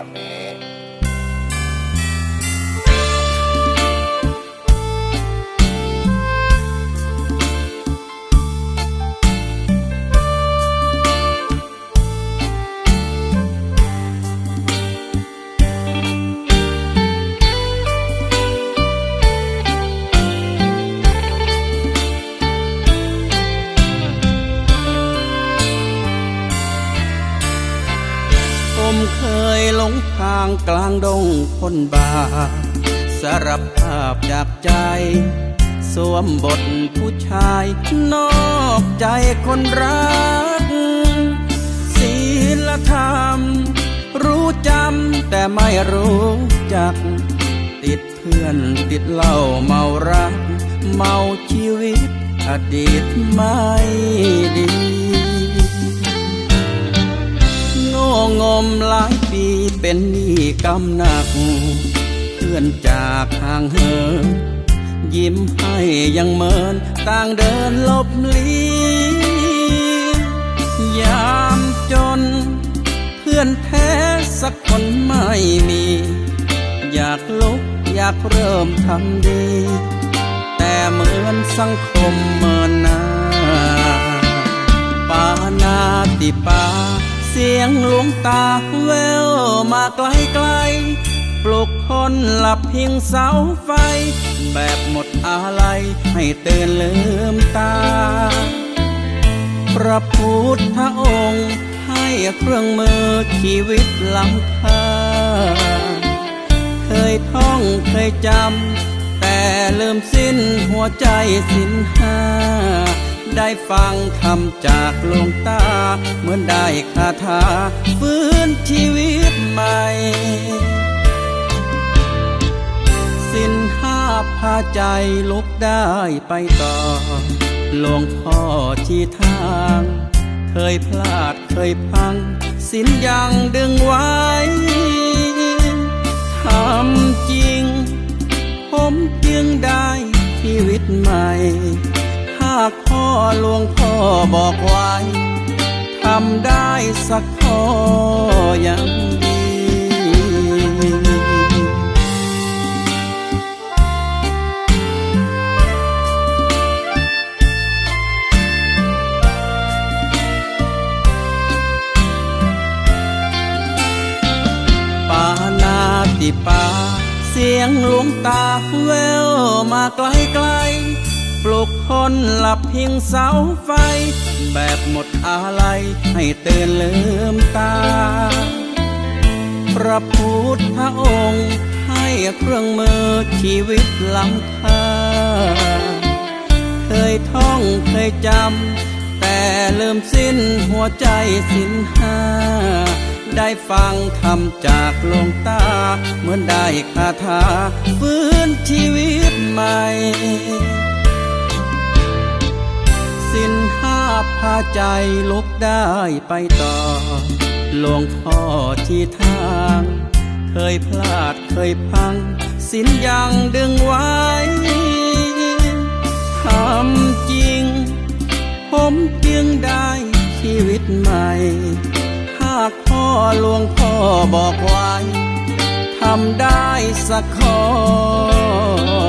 Amen. เคยหลงทางกลางดงคนบา สารภาพจากใจ สวมบทผู้ชาย นอกใจคนรัก ศีลธรรม รู้จำแต่ไม่รู้จัก ติดเพื่อนติดเหล้าเมารัก เมาชีวิตอดีตไม่ดี ง่งมหลายปีเป็นหนี้กำหนัก เพื่อนจากห่างเหินยิ้มให้ยังเมินต่างเดินลบลียามจน เพื่อนแท้สักคนไม่มี อยากลุกอยากเริ่มทำดี แต่เหมือนสังคมเมินหน้าปานาติปา สียงหลวงตาแววมาไกลไกลปลุกคนหลับเพียงเสาไฟ แบบหมดอะไรให้เตื่นลืมตา พระพุทธองค์ให้เครื่องมือชีวิตล้ำค่า เคยท่องเคยจำ แต่ลืมสิ้นหัวใจสิ้นห้า ได้ฟังคำจากลงตา เหมือนได้คาถาฟื้นชีวิตใหม่สินห้าพาใจลุกได้ไปต่อหลวงพ่อชี้ทาง เคยพลาดเคยพัง สินยังดึงไว้ทำจริง ผมจึงได้ชีวิตใหม่ากพ่อหลวงพ่อบอกไว้ทำได้สักข้อยังดีปานาติปา เสียงหลวงตาแววมาไกลไกล ปลุกคนหลับเพียงเสาไฟ แบบหมดอะไรให้เตื่นลืมตา พระพุทธองค์ให้เครื่องมือชีวิตล้ำค่า เคยท่องเคยจำ แต่ลืมสิ้นหัวใจสิ้นห้า ได้ฟังคำจากหลวงตา เหมือนได้คาถาฟื้นชีวิตใหม่ ห้าพาใจลุกได้ไปต่อ หลวงพ่อที่ทาง เคยพลาดเคยพัง สินยังดึงไว้ ทำจริง ผมจึงได้ชีวิตใหม่ หากพ่อหลวงพ่อบอกไว้ ทำได้สักข้อ